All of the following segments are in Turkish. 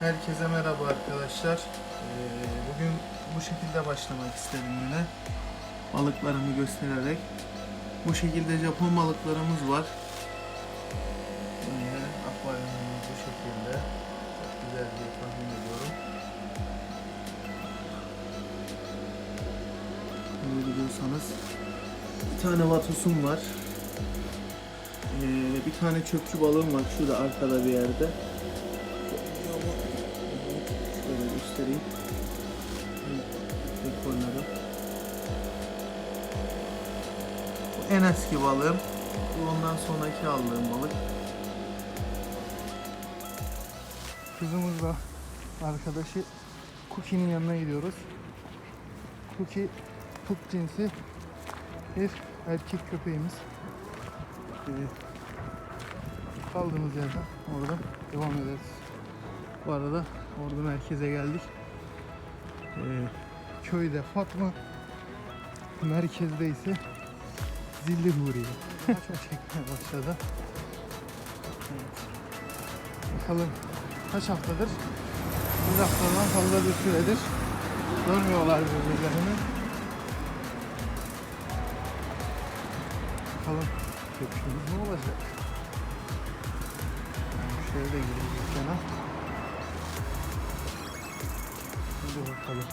Herkese merhaba arkadaşlar. Ee, bugün bu şekilde başlamak istedim yine. Balıklarımı göstererek. Bu şekilde Japon balıklarımız var. Yine akvaryumumuz bu şekilde. Çok güzel diye tahmin ediyorum. Bunu biliyorsanız. Bir tane vatosum var. Ee, bir tane çöpçü balığım var şurada arkada bir yerde. Göstereyim. Tek oynadım. Bu en eski balığım. Bu ondan sonraki aldığım balık. Kızımızla arkadaşı Cookie'nin yanına gidiyoruz. Cookie Puk cinsi bir erkek köpeğimiz. Ee, kaldığımız yerden oradan devam ederiz. Bu arada orada merkeze geldik. Ee, köyde Fatma, merkezde ise Zilli Huriye. Çok çekmeye başladı. Evet. Bakalım kaç haftadır? Bir haftadan fazla bir süredir görmüyorlar birbirlerini. Bakalım köpüşümüz ne olacak? Şöyle de girelim dükkana. Hadi bakalım.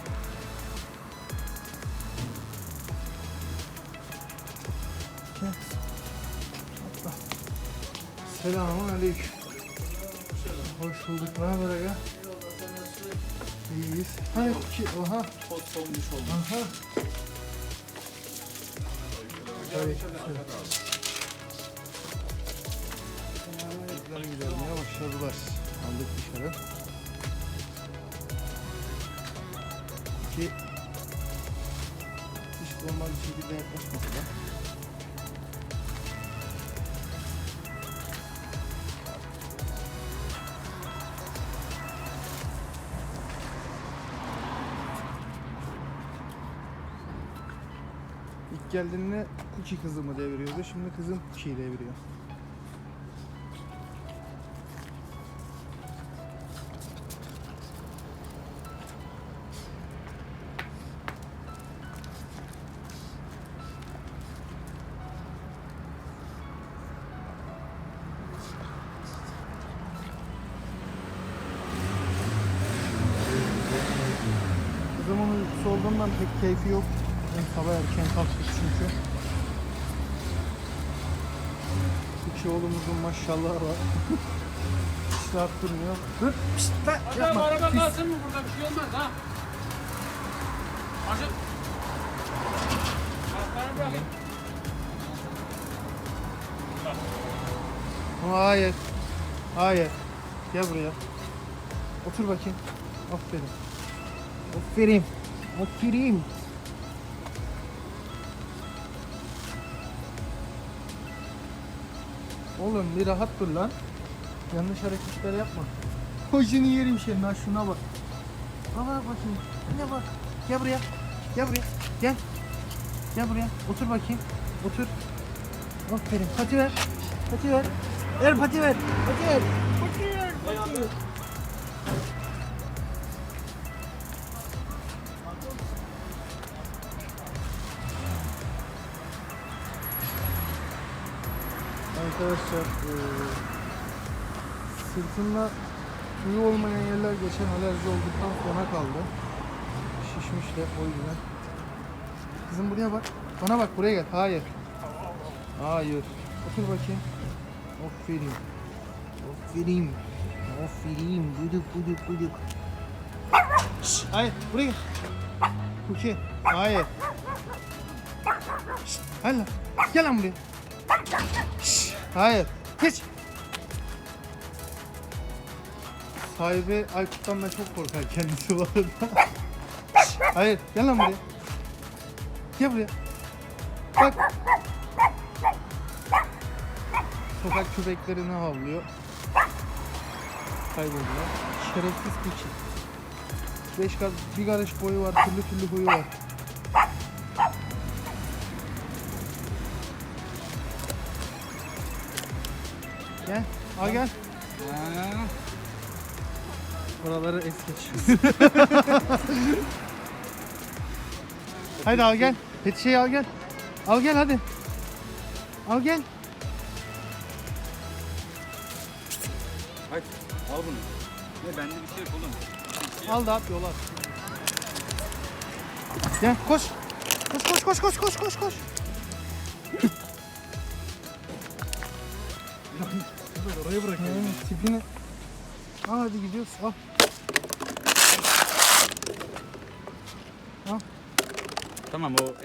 Selamun aleyküm. Hoş bulduk. Ne haber aga? İyiyiz. Hayır ki. Oha. Pot solmuş oldu. Aha. Aleykümselam. Çocuklar gidermeye başladılar. Aldık dışarı. Ki hiç normal bir şekilde yaklaşmadılar. İlk geldiğinde Cookie kızımı deviriyordu. Şimdi kızım Cookie'yi deviriyor. Uykusu olduğundan pek keyfi yok. Ben sabah erken kalktık çünkü. İki oğlumuzun maşallahı var. Hiç rahat durmuyor. Dur. Pişt, lan, Adam yapma. araba Pis. kalsın mı burada bir şey olmaz ha? Açın. Aslanı. Hayır. Hayır. Gel buraya. Otur bakayım. Aferin. Aferin. Aferin. Oğlum bir rahat dur lan. Yanlış hareketler yapma. Hoşunu yerim senin ha şuna bak. Bak bak bakayım. Ne bak. Gel buraya. Gel buraya. Gel. Gel buraya. Otur bakayım. Otur. Aferin. Pati ver. Pati ver. Ver pati ver. Pati ver. Pati ver. Pati ver. Arkadaşlar eee sırtında suyu olmayan yerler geçen alerji olduktan sonra kaldı. Şişmişler o yüzden. Kızım buraya bak. Bana bak buraya gel. Hayır. Hayır. Otur bakayım. Aferin. Aferin. Aferin. Guduk guduk. Şşş, Hayır. Buraya gel. Kuki. Hayır. Hayır. Gel lan buraya. Şşş, Hayır. Geç. Sahibi Aykut'tan da çok korkar kendisi bu arada. Şşş, Hayır. Gel lan buraya. Gel buraya. Bak. Sokak köpeklerini havlıyor. Kayboldular. Şerefsiz keçi. Beş kat, bir karış boyu var, türlü türlü boyu var. Gel, al gel. Oraları es geçiyoruz. hadi al gel. Pet şeyi al gel. Al gel hadi. Al gel. Hadi al bunu. Ne bende bir şey yok oğlum. Al da at yola at. Gel koş. Koş koş koş koş koş koş koş. Oraya bırak. Hmm, tipini. Al hadi gidiyoruz. Al. Tamam o